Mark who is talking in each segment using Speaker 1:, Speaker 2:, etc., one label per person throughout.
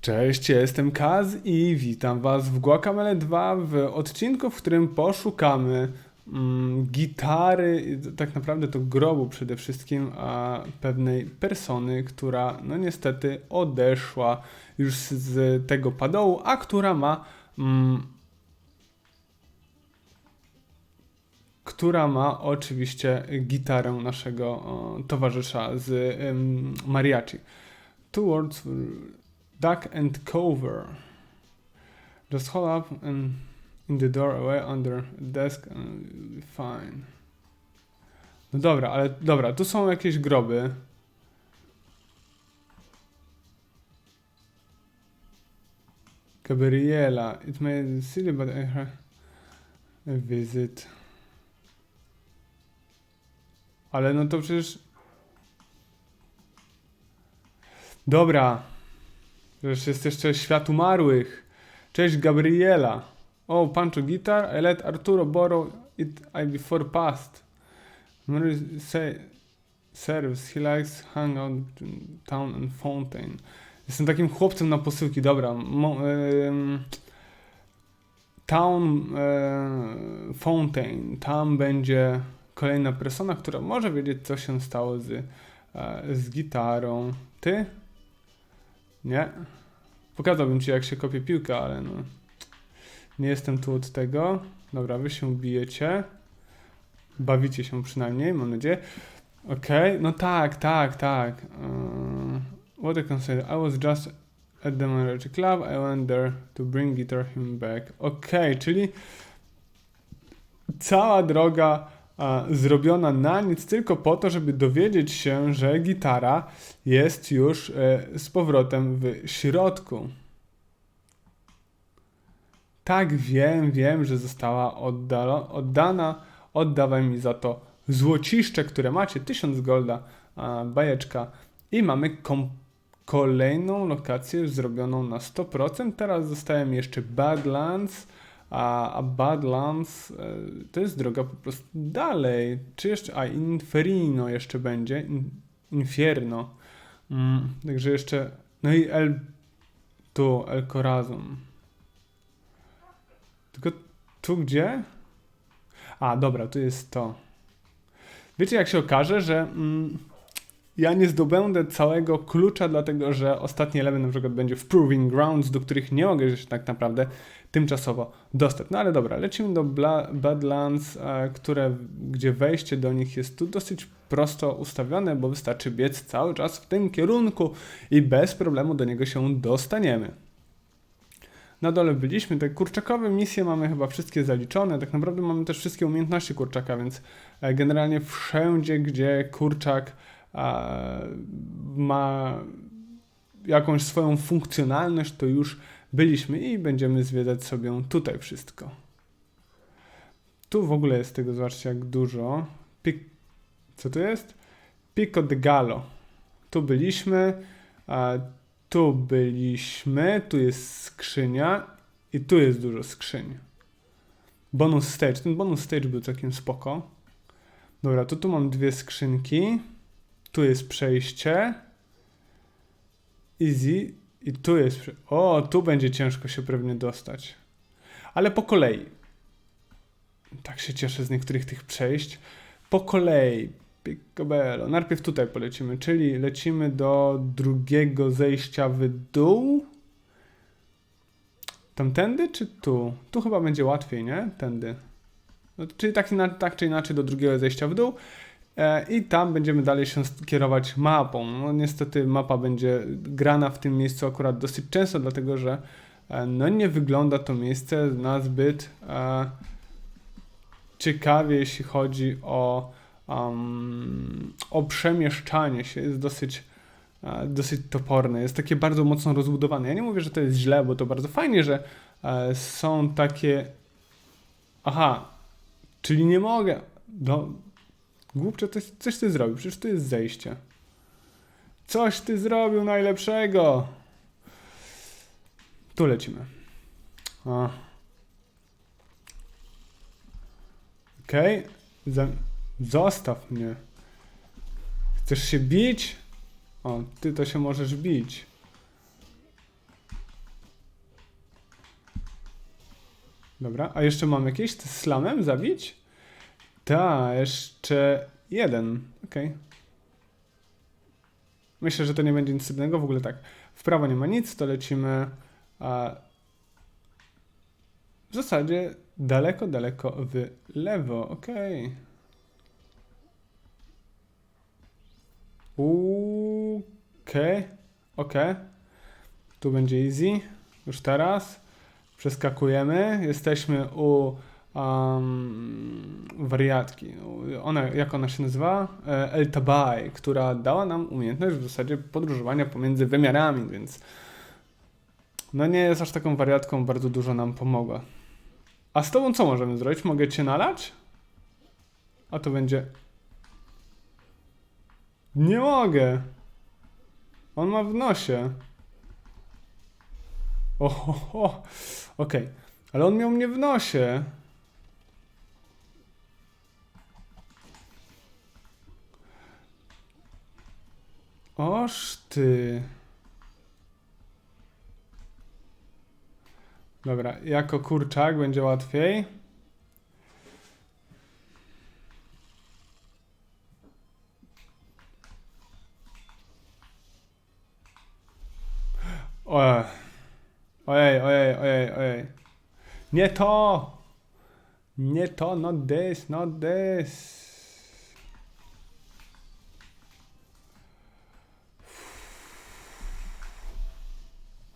Speaker 1: Cześć, jestem Kaz i witam Was w Guacamole 2 w odcinku, w którym poszukamy mm, gitary, tak naprawdę to grobu przede wszystkim, a pewnej persony, która no niestety odeszła już z, tego padołu, a która ma mm, która ma oczywiście gitarę naszego o, towarzysza z em, mariachi. Two words duck and cover. Just hold up and in the doorway under desk and be fine. No dobra, ale dobra, tu są jakieś groby. Gabriela, it may silly, but I heard a visit. Ale no to przecież. Dobra. Przecież jest jeszcze świat umarłych. Cześć Gabriela. Oh, Pancho guitar. I let Arturo borrow it I before past. Say serves. He likes hang out town and fountain. Jestem takim chłopcem na posyłki. Dobra. Mo, town e, Fountain. Tam będzie kolejna persona, która może wiedzieć, co się stało z, e, z gitarą. Ty? Nie. Pokazałbym ci, jak się kopie piłkę, ale no. Nie jestem tu od tego. Dobra, wy się bijecie. Bawicie się przynajmniej, mam nadzieję. Okej, no tak, tak, tak. Uh, what I can say, I was just at the Mariachi Club, I went there to bring guitar him back. Okej, czyli cała droga zrobiona na nic, tylko po to, żeby dowiedzieć się, że gitara jest już e, z powrotem w środku. Tak, wiem, wiem, że została oddana. Oddawaj mi za to złociszcze, które macie, 1000 golda, a, bajeczka. I mamy kolejną lokację zrobioną na 100%. Teraz zostaje mi jeszcze Badlands. A, a Badlands e, to jest droga po prostu dalej. Czy jeszcze. A Inferino jeszcze będzie. In, Infierno. Mm, także jeszcze. No i El. Tu, El Corazon. Tylko tu gdzie? A, dobra, tu jest to. Wiecie, jak się okaże, że mm, ja nie zdobędę całego klucza, dlatego że ostatni element na przykład będzie w Proving Grounds, do których nie mogę się tak naprawdę tymczasowo dostać. No ale dobra, lecimy do Bla Badlands, e, które, gdzie wejście do nich jest tu dosyć prosto ustawione, bo wystarczy biec cały czas w tym kierunku i bez problemu do niego się dostaniemy. Na dole byliśmy, te kurczakowe misje mamy chyba wszystkie zaliczone, tak naprawdę mamy też wszystkie umiejętności kurczaka, więc e, generalnie wszędzie, gdzie kurczak ma jakąś swoją funkcjonalność, to już byliśmy i będziemy zwiedzać sobie tutaj wszystko. Tu w ogóle jest tego, zobaczcie jak dużo. Pik... Co to jest? Pico de Gallo. Tu byliśmy, tu byliśmy, tu jest skrzynia i tu jest dużo skrzyń. Bonus stage. Ten bonus stage był całkiem spoko. Dobra, to tu mam dwie skrzynki. Tu jest przejście. Easy. I tu jest. O, tu będzie ciężko się pewnie dostać. Ale po kolei. Tak się cieszę z niektórych tych przejść. Po kolei. Picobello. Najpierw tutaj polecimy, czyli lecimy do drugiego zejścia w dół. Tamtędy czy tu? Tu chyba będzie łatwiej, nie? Tędy. No, czyli tak, tak czy inaczej do drugiego zejścia w dół. E, I tam będziemy dalej się kierować mapą. No niestety mapa będzie grana w tym miejscu akurat dosyć często, dlatego że e, no nie wygląda to miejsce na zbyt e, ciekawie, jeśli chodzi o, um, o przemieszczanie się. Jest dosyć, e, dosyć toporne. Jest takie bardzo mocno rozbudowane. Ja nie mówię, że to jest źle, bo to bardzo fajnie, że e, są takie... Aha, czyli nie mogę. No, Głupcze, coś, coś ty zrobił, przecież to jest zejście. Coś ty zrobił najlepszego! Tu lecimy. O. Okay. Za... Zostaw mnie. Chcesz się bić? O, ty to się możesz bić. Dobra, a jeszcze mam jakieś? Z slamem zabić? Ta, jeszcze jeden. Okej. Myślę, że to nie będzie nic trudnego. W ogóle tak, w prawo nie ma nic, to lecimy a, w zasadzie daleko, daleko w lewo. Okej. Okej, okej. Tu będzie easy. Już teraz. Przeskakujemy. Jesteśmy u um, wariatki. Ona, jak ona się nazywa? E, El Tabaj, która dała nam umiejętność w zasadzie podróżowania pomiędzy wymiarami, więc no nie jest aż taką wariatką, bardzo dużo nam pomogła. A z tobą co możemy zrobić? Mogę cię nalać? A to będzie... Nie mogę! On ma w nosie. Oho, okej. Ale on miał mnie w nosie. Oż ty. Dobra, jako kurczak będzie łatwiej. Ojej. Ojej, ojej, ojej. Nie to! Nie to, not this, not this.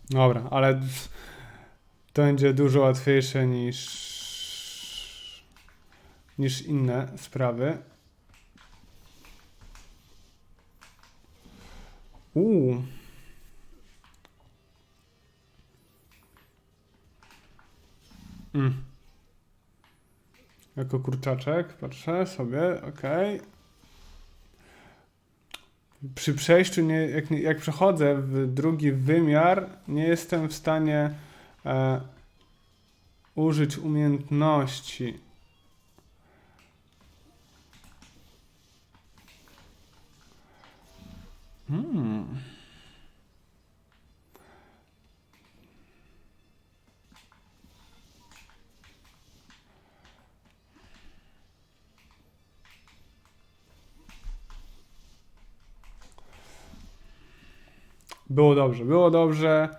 Speaker 1: Dobra, ale to będzie dużo łatwiejsze niż niż inne sprawy. Uuu. Mm. Jako kurczaczek, patrzę sobie, ok. Przy przejściu, nie, jak, jak przechodzę w drugi wymiar, nie jestem w stanie e, użyć umiejętności. Hmm. Było dobrze, było dobrze,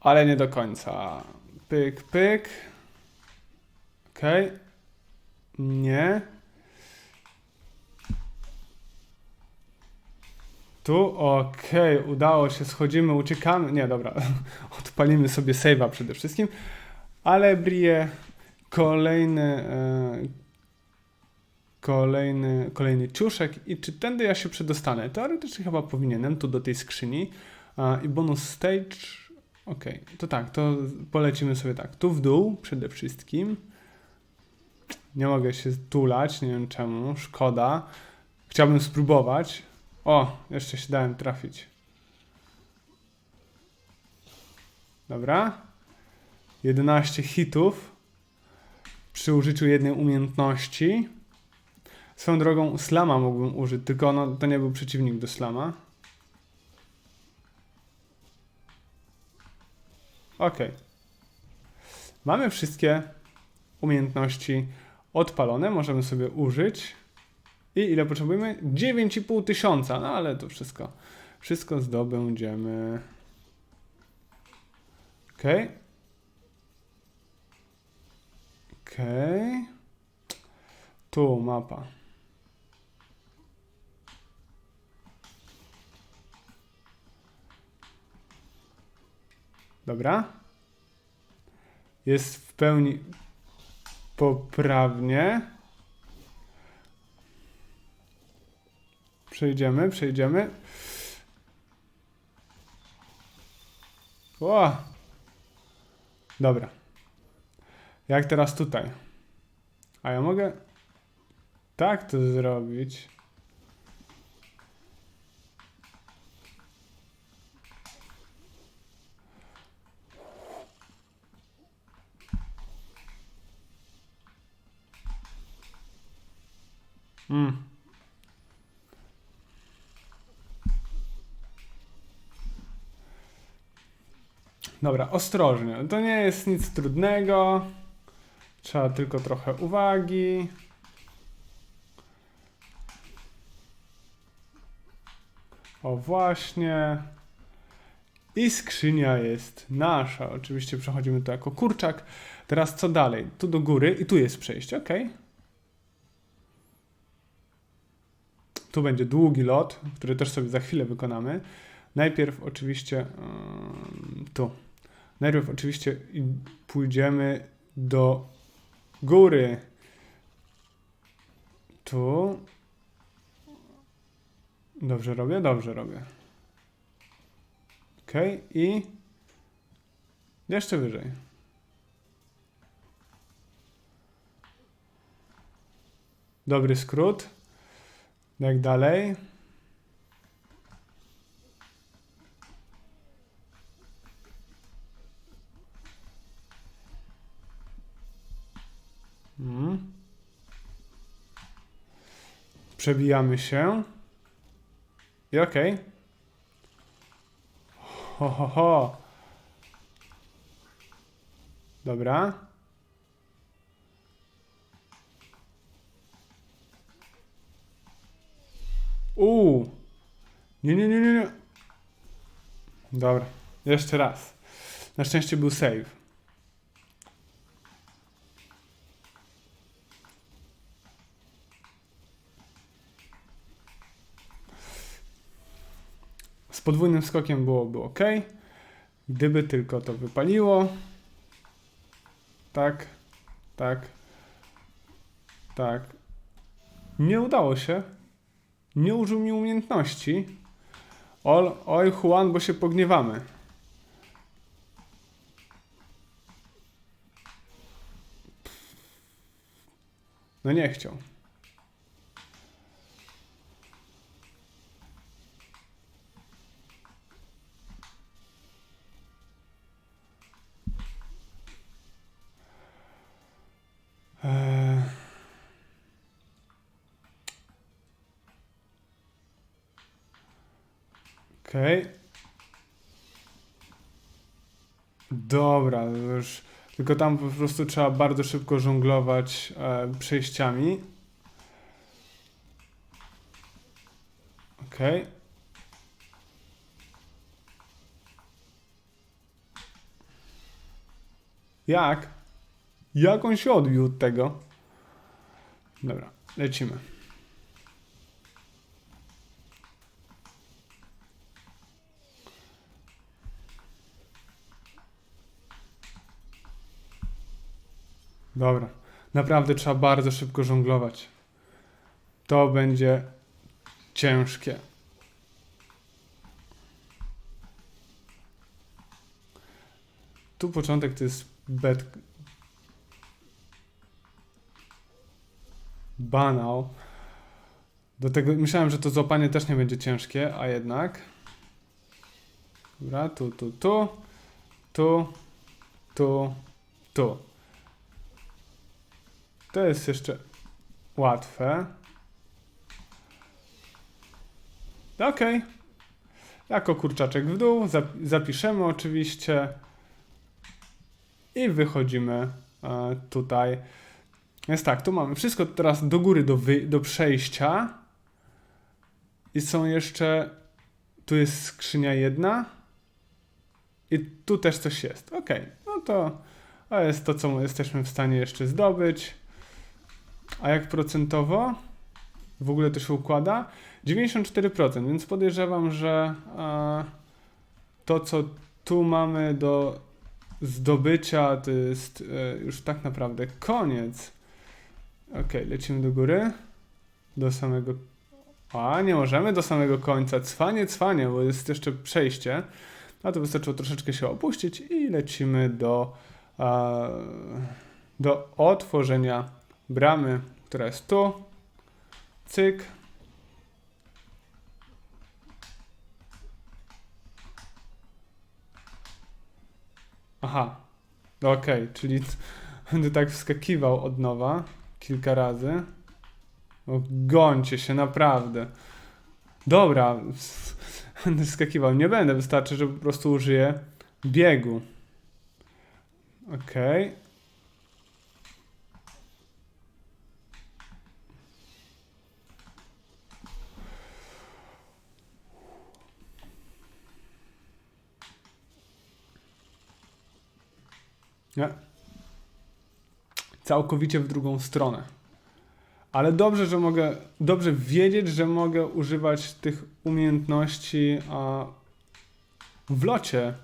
Speaker 1: ale nie do końca. Pyk, pyk. Okej. Nie. Tu, okej, udało się, schodzimy, uciekamy. Nie, dobra, odpalimy sobie save'a przede wszystkim. Ale Brie, kolejny, e, kolejny, kolejny ciuszek. I czy tędy ja się przedostanę? Teoretycznie chyba powinienem, tu do tej skrzyni. I bonus stage, okej, to tak, to polecimy sobie tak, tu w dół przede wszystkim. Nie mogę się tulać, nie wiem czemu, szkoda. Chciałbym spróbować. O, jeszcze się dałem trafić. Dobra. 11 hitów przy użyciu jednej umiejętności. Swoją drogą slama mógłbym użyć, tylko no, to nie był przeciwnik do slama. Ok. Mamy wszystkie umiejętności odpalone, możemy sobie użyć. I ile potrzebujemy? 9,5 tysiąca, no ale to wszystko, wszystko zdobędziemy. Ok. Ok. Tu mapa. Dobra. Jest w pełni poprawnie. Przejdziemy, przejdziemy. O! Dobra. Jak teraz tutaj? A ja mogę tak to zrobić. Mm. Dobra, ostrożnie. To nie jest nic trudnego. Trzeba tylko trochę uwagi. O właśnie. I skrzynia jest nasza. Oczywiście przechodzimy tu jako kurczak. Teraz co dalej? Tu do góry i tu jest przejście, ok. Tu będzie długi lot, który też sobie za chwilę wykonamy. Najpierw oczywiście tu. Najpierw oczywiście pójdziemy do góry. Tu. Dobrze robię? Dobrze robię. Ok, i jeszcze wyżej. Dobry skrót. Jak dalej? Mhm. Przebijamy się. I okej. Ho, ho, ho. Dobra. Uuu. Nie, nie, nie, nie, nie. Dobra. Jeszcze raz. Na szczęście był save. Z podwójnym skokiem byłoby ok. Gdyby tylko to wypaliło. Tak, tak, tak. Nie udało się. Nie użył mi umiejętności. Ol, oj, Juan, bo się pogniewamy. No nie chciał. Eee. Okej. Dobra, już. Tylko tam po prostu trzeba bardzo szybko żonglować e, przejściami. Okej. Jak? Jak on się odbił od tego? Dobra, lecimy. Dobra, naprawdę trzeba bardzo szybko żonglować. To będzie ciężkie. Tu początek to jest bed, Banał. Do tego myślałem, że to złapanie też nie będzie ciężkie, a jednak. Dobra, tu, tu, tu, tu, tu, tu. To jest jeszcze łatwe. Okej. Jako kurczaczek w dół, zap- zapiszemy oczywiście i wychodzimy e, tutaj. Jest tak, tu mamy wszystko teraz do góry, do, wy, do przejścia. I są jeszcze. Tu jest skrzynia jedna. I tu też coś jest. Ok, no to, to jest to, co jesteśmy w stanie jeszcze zdobyć. A jak procentowo w ogóle to się układa? 94%, więc podejrzewam, że e, to, co tu mamy do zdobycia, to jest e, już tak naprawdę koniec. Ok, lecimy do góry. Do samego. A, nie możemy do samego końca. Cwanie, cwanie, bo jest jeszcze przejście. A to wystarczyło troszeczkę się opuścić i lecimy do, e, do otworzenia bramy, która jest tu. Cyk. Aha. Okej, czyli będę tak wskakiwał od nowa kilka razy. O, gońcie się, naprawdę. Dobra, będę wskakiwał. Nie będę, wystarczy, że po prostu użyję biegu. Okej. Całkowicie w drugą stronę. Ale dobrze, że mogę, dobrze wiedzieć, że mogę używać tych umiejętności a, w locie.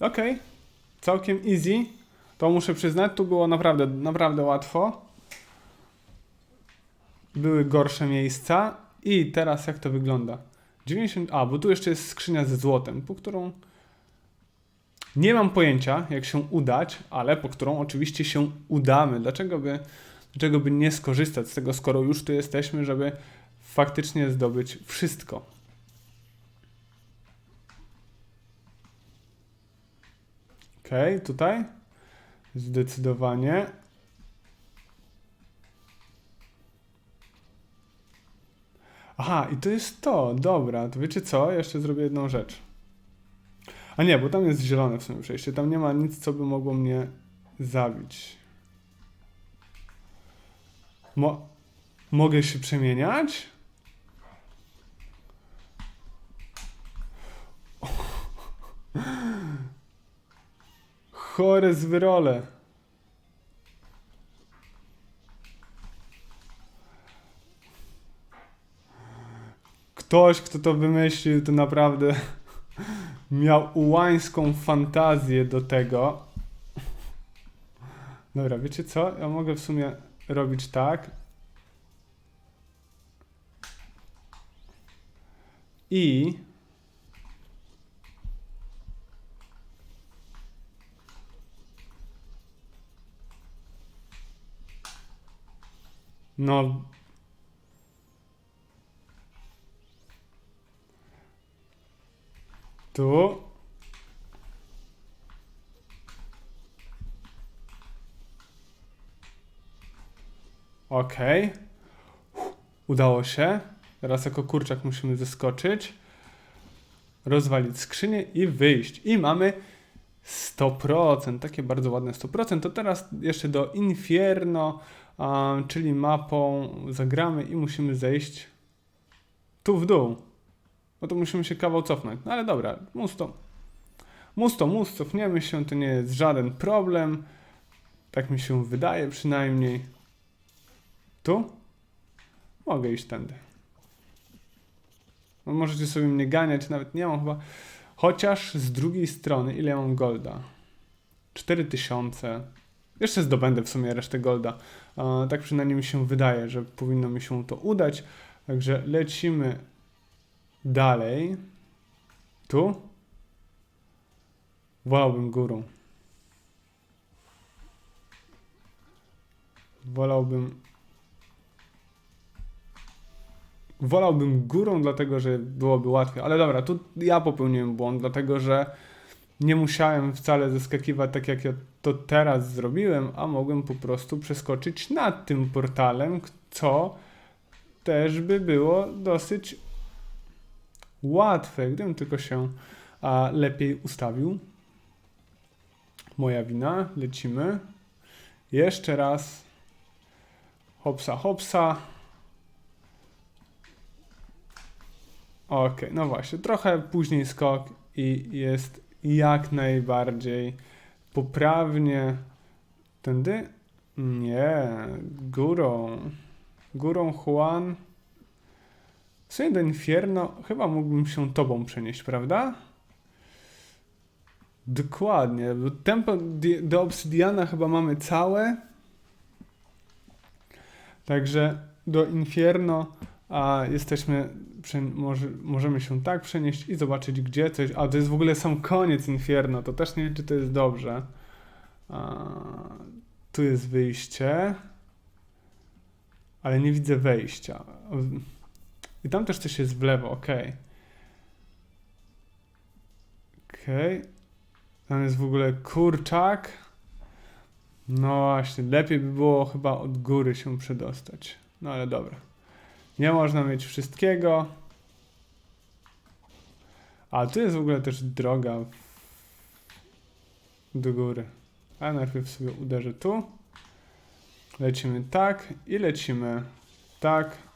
Speaker 1: Okej, całkiem easy. To muszę przyznać, tu było naprawdę, naprawdę łatwo. Były gorsze miejsca. I teraz jak to wygląda? 90. A, bo tu jeszcze jest skrzynia ze złotem, po którą nie mam pojęcia, jak się udać, ale po którą oczywiście się udamy. Dlaczego by, dlaczego by nie skorzystać z tego, skoro już tu jesteśmy, żeby faktycznie zdobyć wszystko? Okay, tutaj zdecydowanie. Aha, i to jest to, dobra, to wiecie co? Jeszcze zrobię jedną rzecz. A nie, bo tam jest zielone w sumie przejście. Tam nie ma nic, co by mogło mnie zabić. Mo mogę się przemieniać? Chore zwyrole. Ktoś, kto to wymyślił, to naprawdę miał ułańską fantazję do tego. Dobra, wiecie co? Ja mogę w sumie robić tak. I no tu Okej. Udało się. Teraz jako kurczak musimy zeskoczyć. Rozwalić skrzynię i wyjść. I mamy 100%. Takie bardzo ładne 100%. To teraz jeszcze do Infierno, um, czyli mapą zagramy i musimy zejść tu w dół. Bo to musimy się kawał cofnąć. No ale dobra, musto. Musto, mus, cofniemy się, to nie jest żaden problem. Tak mi się wydaje przynajmniej. Tu? Mogę iść tędy. No, możecie sobie mnie ganiać, nawet nie mam chyba. Chociaż z drugiej strony, ile mam golda? 4000. Jeszcze zdobędę w sumie resztę golda. tak przynajmniej mi się wydaje, że powinno mi się to udać. Także lecimy dalej. Tu? Wolałbym górą. Wolałbym wolałbym górą, dlatego że byłoby łatwiej. Ale dobra, tu ja popełniłem błąd, dlatego że nie musiałem wcale zeskakiwać tak, jak ja to teraz zrobiłem, a mogłem po prostu przeskoczyć nad tym portalem, co też by było dosyć łatwe, gdybym tylko się a, lepiej ustawił. Moja wina, lecimy. Jeszcze raz. Hopsa, hopsa. Okay, no właśnie, trochę później skok i jest jak najbardziej poprawnie. Tędy? Nie, górą. Górą Juan. W sumie do Infierno chyba mógłbym się tobą przenieść, prawda? Dokładnie. Tempo do Obsidiana chyba mamy całe. Także do Infierno a jesteśmy, może, możemy się tak przenieść i zobaczyć gdzie coś, a to jest w ogóle sam koniec Inferno, to też nie wiem czy to jest dobrze. A, tu jest wyjście, ale nie widzę wejścia. I tam też coś jest w lewo, ok. Ok. Tam jest w ogóle kurczak. No właśnie, lepiej by było chyba od góry się przedostać. No ale dobra. Nie można mieć wszystkiego. A tu jest w ogóle też droga do góry. A najpierw sobie uderzę tu. Lecimy tak i lecimy tak.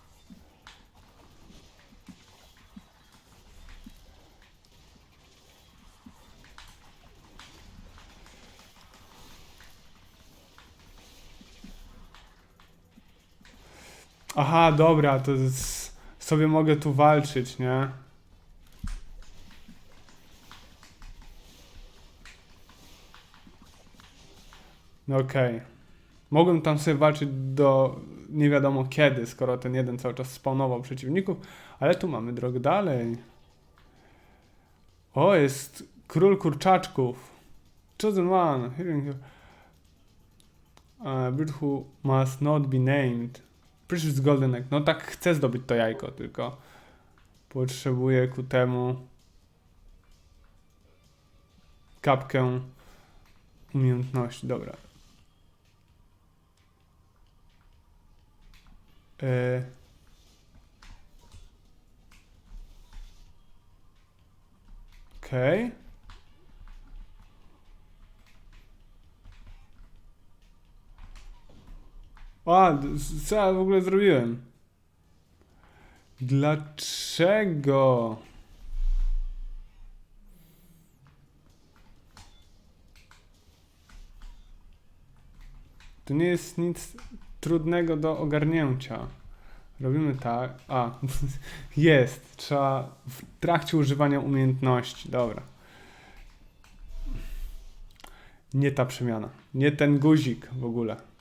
Speaker 1: Aha, dobra, to z, sobie mogę tu walczyć, nie? No okej. Mogłem tam sobie walczyć do nie wiadomo kiedy, skoro ten jeden cały czas spawnował przeciwników, ale tu mamy drogę dalej. O, jest król kurczaczków. Chosen one. You. Uh, who must not be named. Precious golden egg. No tak chcę zdobyć to jajko, tylko potrzebuję ku temu kapkę umiejętności. Dobra. E... Okej. A, co ja w ogóle zrobiłem? Dlaczego? To nie jest nic trudnego do ogarnięcia. Robimy tak. A, jest. Trzeba w trakcie używania umiejętności. Dobra. Nie ta przemiana. Nie ten guzik w ogóle.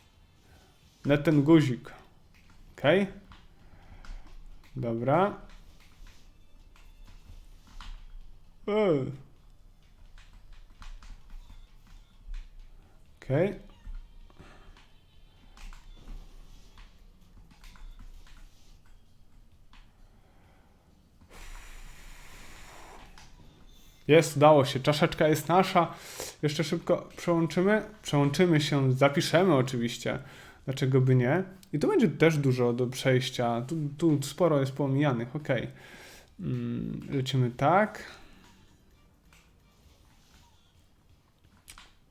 Speaker 1: Nie ten guzik. Ok? Dobra. Okej. Jest, udało się. Czaszeczka jest nasza. Jeszcze szybko przełączymy. Przełączymy się, zapiszemy oczywiście. Dlaczego by nie? I tu będzie też dużo do przejścia. Tu, tu sporo jest pomijanych. Ok. Mm, lecimy tak.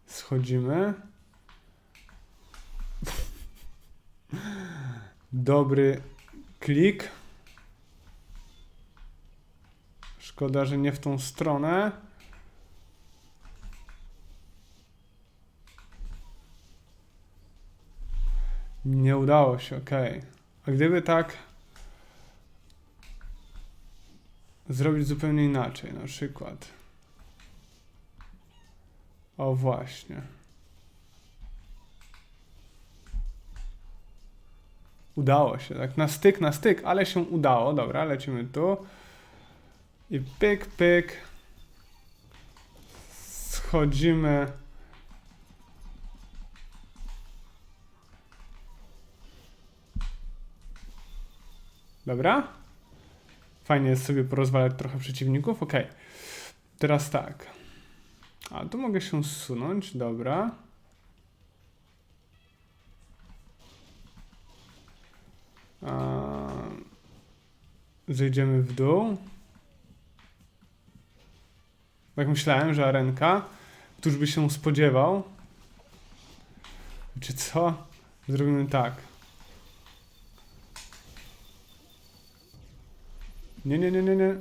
Speaker 1: Schodzimy. Dobry klik. Szkoda, że nie w tą stronę. Nie udało się, ok. A gdyby tak zrobić zupełnie inaczej, na przykład. O właśnie. Udało się, tak na styk, na styk, ale się udało. Dobra, lecimy tu. I pyk, pyk. Schodzimy. Dobra. Fajnie jest sobie porozwalać trochę przeciwników. Ok. Teraz tak. A tu mogę się zsunąć. Dobra. A... Zejdziemy w dół. Tak myślałem, że arenka. Któż by się spodziewał? Czy co? Zrobimy tak. Nie, nie, nie, nie, nie.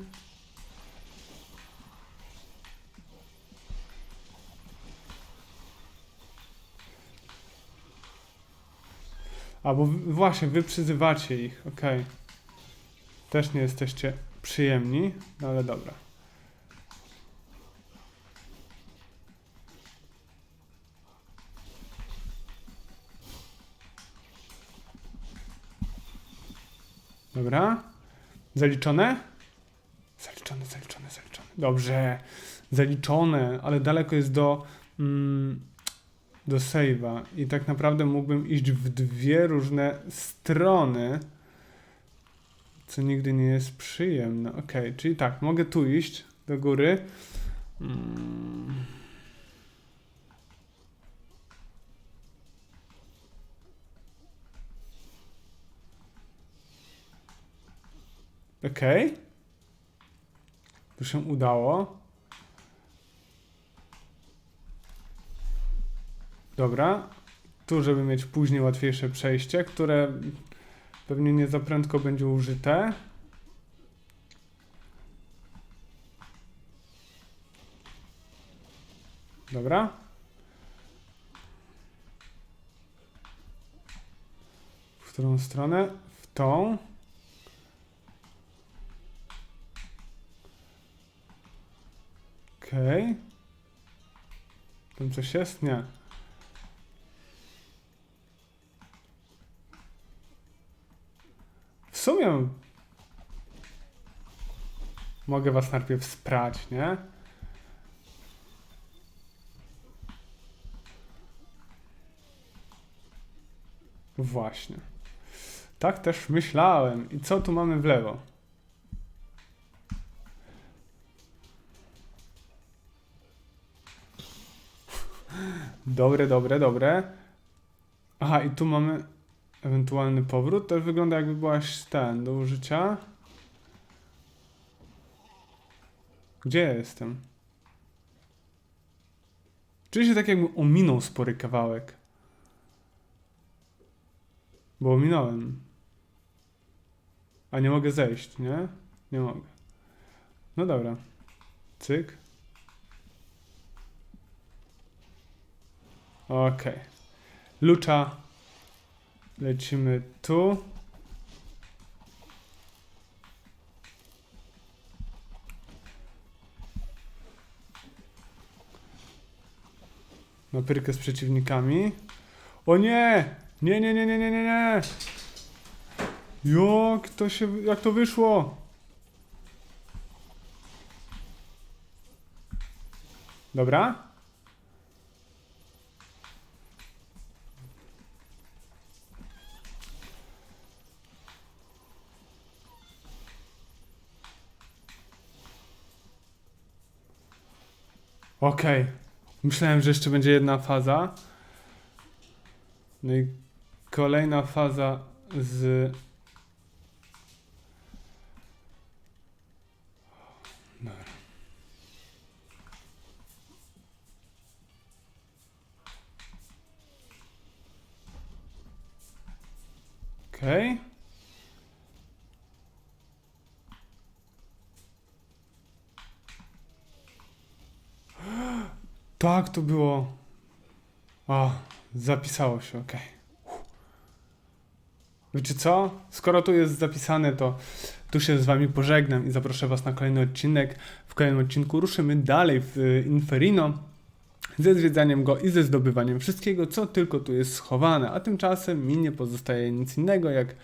Speaker 1: A, bo właśnie, wy przyzywacie ich, okej. Też nie jesteście przyjemni, no ale dobra. Dobra. Zaliczone? Zaliczone, zaliczone, zaliczone. Dobrze. Zaliczone, ale daleko jest do, mm, do save'a. I tak naprawdę mógłbym iść w dwie różne strony, co nigdy nie jest przyjemne. Ok, czyli tak, mogę tu iść do góry. Mm. Okej. To się udało. Dobra. Tu, żeby mieć później łatwiejsze przejście, które pewnie nie za prędko będzie użyte. Dobra. W którą stronę? W tą. Okej. Okay. Tam coś jest? Nie. W sumie mogę was najpierw sprać, nie? Właśnie. Tak też myślałem. I co tu mamy w lewo? Dobre, dobre, dobre. Aha, i tu mamy ewentualny powrót. To wygląda jakby byłaś ten do użycia. Gdzie ja jestem? Czuję się tak jakby ominął spory kawałek. Bo ominąłem. A nie mogę zejść, nie? Nie mogę. No dobra. Cyk. Okej. Lucza. Lecimy tu. Na pyrkę z przeciwnikami. O nie! Nie, nie, nie, nie, nie, nie, nie! Jak to się, jak to wyszło? Dobra. Okej. Myślałem, że jeszcze będzie jedna faza. No i kolejna faza z. Okej. Tak, to było. A, zapisało się. Uff. Wiecie co? Skoro tu jest zapisane, to tu się z wami pożegnam i zaproszę was na kolejny odcinek. W kolejnym odcinku ruszymy dalej w y, Inferino ze zwiedzaniem go i ze zdobywaniem wszystkiego, co tylko tu jest schowane. A tymczasem mi nie pozostaje nic innego, jak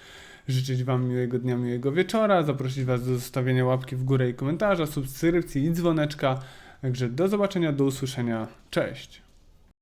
Speaker 1: życzyć wam miłego dnia, miłego wieczora, zaprosić was do zostawienia łapki w górę i komentarza, subskrypcji i dzwoneczka. Także do zobaczenia, do usłyszenia. Cześć!